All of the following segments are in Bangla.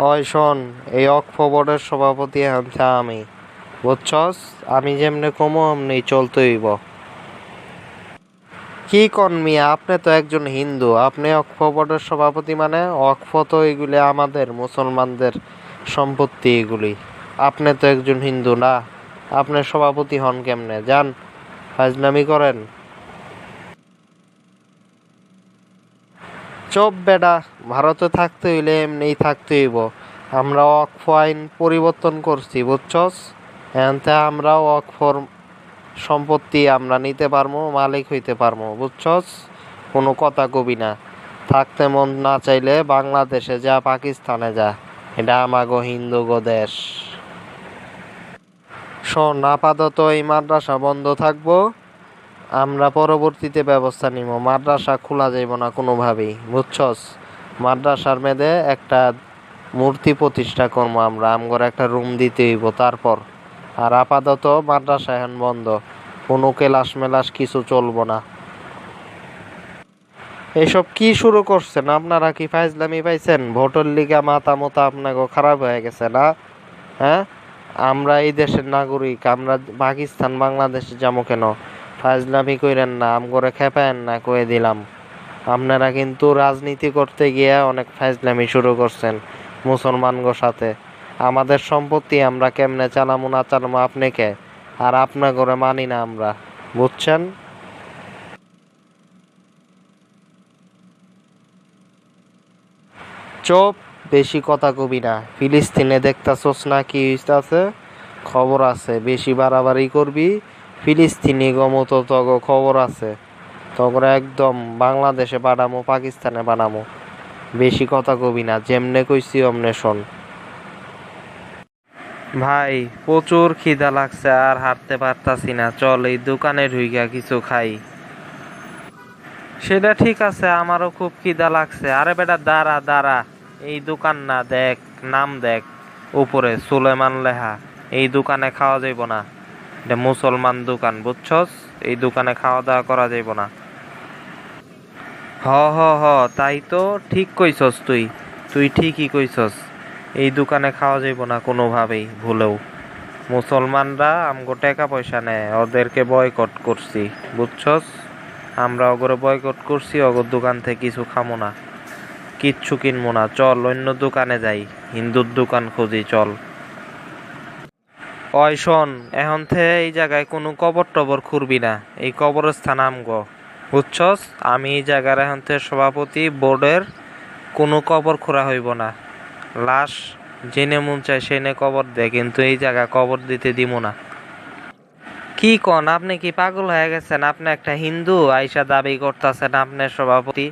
ওই শোন, এই অক্ষ বোর্ডের সভাপতি হচ্ছে আমি। বুঝছস? আমি যেমনে কমো, অমনি চলতে হইব। কি কন মিয়া, আপনি তো একজন হিন্দু। আপনি অক্ষ বোর্ডের সভাপতি মানে অক্ষ তো এগুলি আমাদের মুসলমানদের সম্পত্তি এগুলি। আপনি তো একজন হিন্দু না। আপনি সভাপতি হন কেমনে? যান ফাজলামি করেন। চোপ বেডা ভারতে থাকতে হইলে এমনিই থাকতে হইব। আমরা ওয়াকফ আইন পরিবর্তন করছি, বুঝছস? এনতে আমরা ওয়াকফর সম্পত্তি আমরা নিতে পারব মালিক হইতে পারব বুঝছস? কোনো কথা কবি না। থাকতে মন না চাইলে বাংলাদেশে যা, পাকিস্তানে যা। এটা আমাগো হিন্দু গো দেশ। শোন, আপাতত এই মাদ্রাসা বন্ধ থাকব। আমরা পরবর্তীতে ব্যবস্থা নিব মাদ্রাসা খোলা যাইব না কোনোভাবেই, বুঝছস? মাদ্রাসার মেয়েদে একটা মূর্তি প্রতিষ্ঠা করব আমরা, আমগর একটা রুম দিতে হইব তারপর। আর আপাতত মাদ্রাসা এখন বন্ধ, কোনো কেলাস মেলাস কিছু চলবো না। এসব কি শুরু করছেন? আপনারা কি ফাইজলামি পাইছেন? ভোটের লিগা মাথা মতা আপনাকে খারাপ হয়ে গেছে না? হ্যাঁ? আমরা এই দেশের নাগরিক, আমরা পাকিস্তান, বাংলাদেশে যাব কেন? ফাজলামি কইরেন না আম করে খেপায়েন না, কয়ে দিলাম। আপনারা কিন্তু রাজনীতি করতে গিয়ে অনেক ফাজলামি শুরু করছেন মুসলমানগো সাথে। আমাদের সম্পত্তি আমরা কেমনে চালামু না চালামু আপনাকে আর আপনা করে মানি না আমরা, বুঝছেন? চোপ, বেশি কথা কবি না। ফিলিস্তিনে দেখতাছোস না কি হইতাছে? খবর আছে, বেশি বাড়াবাড়ি করবি ফিলিস্তিনি গমতো তগ খবর আছে। তগর একদম বাংলাদেশে পাঠামো পাকিস্তানে পাঠামো বেশি কথা কবি না, যেমনে কইছি অমনে শোন। ভাই, প্রচুর খিদা লাগছে আর হাঁটতে পারতাছি না। চল, এই দোকানে ঢুইকা কিছু খাই। সেটা ঠিক আছে, আমারও খুব খিদা লাগছে। আরে বেটা, দাঁড়া দাঁড়া। এই দোকান না, দেখ, নাম দেখ। উপরে, সুলেমান লেহা। এই দোকানে খাওয়া যাইব না। এটা মুসলমান দোকান, বুঝছস? এই দোকানে খাওয়া দাওয়া করা যাইব না। হ হ হ, তাই তো ঠিক কইছস তুই। তুই ঠিকই কইছস। এই দোকানে খাওয়া যাইব না কোনোভাবেই, ভুলেও। মুসলমানরা আমগো টাকা পয়সা নেয়, ওদেরকে বয়কট করছি, বুঝছস? আমরা অগরে বয়কট করছি অগর দোকান থেকে কিছু খামো না। কিচ্ছু কিনবো না, চল অন্য দোকানে যাই, হিন্দুর দোকান খুঁজি, চল। ওই শোন, এখন থেকে এই জায়গায় কোনো কবর টবর খুঁড়বি না। এই কবরস্থান আমগো। বুঝছস? আমি এই জায়গার এখন থেকে সভাপতি বোর্ডের কোনো কবর খোঁড়া হইব না। লাশ জেনে মন চায় সেনে কবর দে, কিন্তু এই জায়গা কবর দিতে দিব না। কি কন, আপনি কি পাগল হয়ে গেছেন? আপনি একটা হিন্দু, আইসা দাবি করতেছেন আপনার সভাপতি।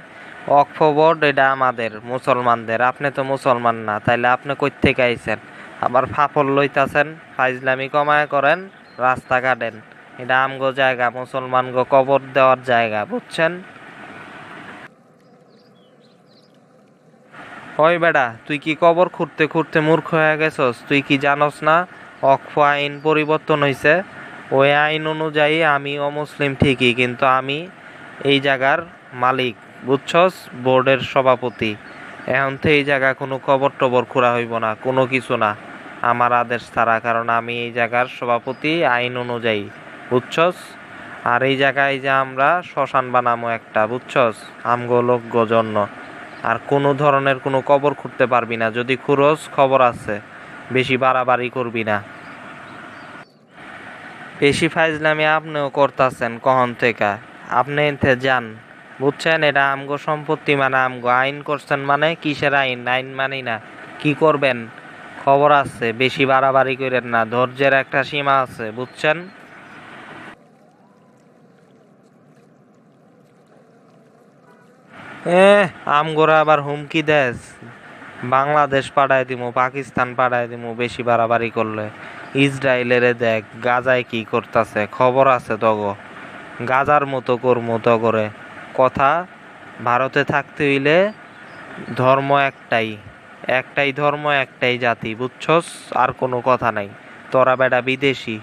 অক্ষ বোর্ড, এটা আমাদের, মুসলমানদের। আপনি তো মুসলমান না, তাইলে আপনি কই থেকে আইছেন? আবার ফাফল লইতাছেন, ফাইজলামি কমায় করেন, রাস্তা কাটেন। এটা আমগো জায়গা মুসলমান গো কবর দেওয়ার জায়গা, বুঝছেন? ওই বেডা তুই কি কবর খুঁড়তে খুঁড়তে মূর্খ হয়ে গেছস? তুই কি জানস না অক্ষ আইন পরিবর্তন হয়েছে ওই আইন অনুযায়ী আমি অমুসলিম ঠিকই, কিন্তু আমি এই জায়গার মালিক, বুঝছস? বোর্ডের সভাপতি। এখন তো এই জায়গা কোনো কবর টবর খোঁড়া হইব না, কোনো কিছু না। আমার আদেশ ছাড়া, কারণ আমি এই জায়গার সভাপতি আইন অনুযায়ী, বুঝছস? আর এই জায়গায় যে আমরা শ্মশান বানামো একটা, বুঝছস? আমগো লোক জন্য আর কোনো ধরনের কোনো কবর খুঁড়তে পারবি না। যদি খুঁড়োস, খবর আছে। বেশি বাড়াবাড়ি করবি না। বেশি ফাইজলামি আপনিও করতেছেন কখন থেকে? আপনি এতে যান। বুঝছেন? এটা আমগো সম্পত্তি মানে আমগো আইন করছেন মানে কিসের আইন? আইন মানি না। কি করবেন? খবর আছে, বেশি বাড়াবাড়ি করেন না। ধৈর্যের একটা সীমা আছে, বুঝছেন? এ, আমগোরা আবার হুমকি দেশ বাংলাদেশ পাঠায় দিমু, পাকিস্তান পাঠায় দিমু বেশি বাড়াবাড়ি করলে। ইসরায়েলের দেখ, গাজায় কি করতেছে? খবর আছে তগ। গাজার মতো করমু তগরে। কথা, ভারতে থাকতে হইলে ধর্ম একটাই। একটাই ধর্ম, একটাই জাতি, বুঝছস? আর কোনো কথা নাই। তোরা বেটা বিদেশি।